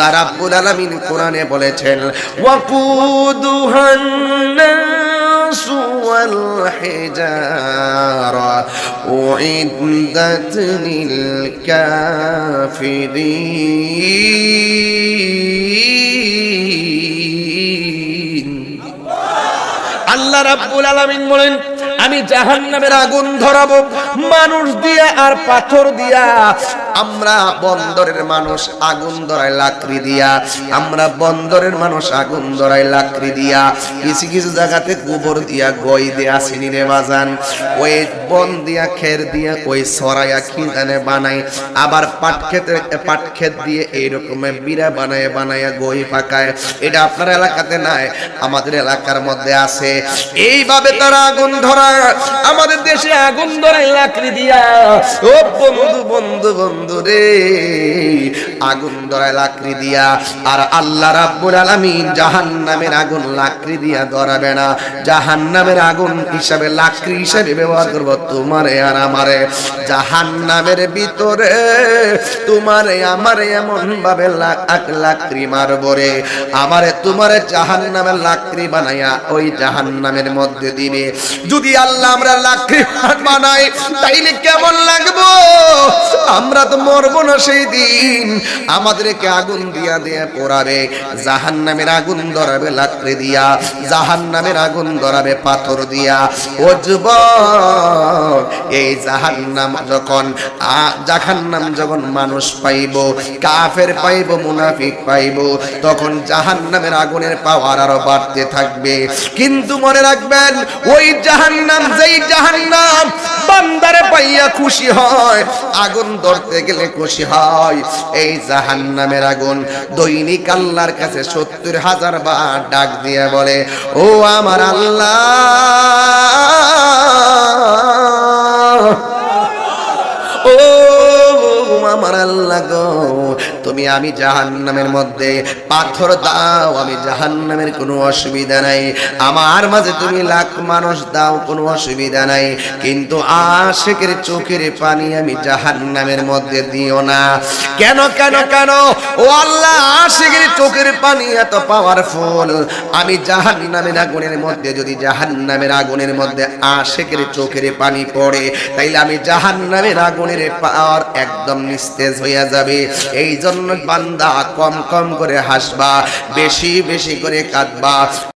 আল্লাহ রাব্বুল আলামিন কোরআনে বলেছেন ওয়াকুদুহান আল্লাহ রাব্বুল আলামিন বলেন আমি জাহান্নামের আগুন ধরাবো। মানুষ দিয়া আর পাথর দিয়া। আমরা বন্দরের মানুষ আগুন ধরায় লাকড়ি দিয়া। আমরা বন্দরের মানুষ আগুন ধরায় লাকড়ি দিয়া। কিছু কিছু জায়গাতে গোবর দিয়া, গই দিয়া, চিনি রে বাজান। ওই বন দিয়া, খের দিয়া, ওই সরাইয়া খিদানে বানাই আবার পাট খেতে পাট ক্ষেত দিয়ে এইরকমের বিড়া বানায় বানায়, গই পাকায়। এটা আপনার এলাকাতে নাই, আমাদের এলাকার মধ্যে আছে। এইভাবে তারা আগুন ধরা আমাদের দেশে আগুন ধরে লাকড়ি দিয়া। ও বন্ধু বন্ধু বন্ধু রে আগুন ধরায় লাকড়ি দিয়া, আর আল্লাহ রাব্বুল আলামিন জাহান্নামের আগুন লাকড়ি দিয়া ধরাবে না। জাহান্নামের আগুন হিসাবে লাকড়ি হিসাবে ব্যবহার করব তোমারে আর আমারে। জাহান্নামের ভিতরে তোমারে আমারে এমন ভাবে লাকড়ি মারবো রে। আমারে তোমারে জাহান্নামের লাকড়ি বানাইয়া ওই জাহান্নামের মধ্যে দিবে। যদি আল্লাহ আমরা লাকড়ি বানাই, তাইলে কেমন লাগবো? আমরা তো মরবো না সেই দিন। আমাদেরকে আগুন দিয়া দিয়া পোড়াবে, জাহান্নামের আগুন ধরাবে, লাকড়ি দিয়া, জাহান্নামের আগুন ধরাবে, পাথর দিয়া। ও যুবক, এই জাহান্নাম যখন, আ- জাহান্নাম যখন মানুষ পাইব, কাফের পাইব, মুনাফিক পাইব, তখন জাহান্নামের আগুনের পাওয়ার আরও বাড়তে থাকবে। কিন্তু মনে রাখবেন, ওই জাহান্নাম, যেই জাহান্নাম বান্দারে পাইয়া খুশি হয়, আগুন ধরতে গেলে খুশি হয়। এই জাহান নামের আগুন দৈনিক আল্লাহর কাছে সত্তর হাজার বার ডাক দিয়ে বলে, ও আমার আল্লাহ আমার আল্লাহ গো। তুমি আমি জাহান্নামের মধ্যে পাথর দাও, আমি জাহান্নামের কোনো অসুবিধা নাই। আমার মাঝে তুমি লাখ মানুষ দাও, কোনো অসুবিধা নাই। কিন্তু আশেকের চোখের পানি আমি জাহান্নামের মধ্যে দিও না। কেন কেন কেন? ও আল্লাহ, আশেকের চোখের পানি এত পাওয়ারফুল আমি জাহান্নামের আগুনের মধ্যে, যদি জাহান্নামের আগুনের মধ্যে আশেকের চোখের পানি পড়ে, তাইলে আমি জাহান্নামের আগুনের পাওয়ার একদম নিস্তেজ হইয়া যাবে। এই জন্য বান্দা কম কম করে হাসবা বেশি বেশি করে কাঁদবা।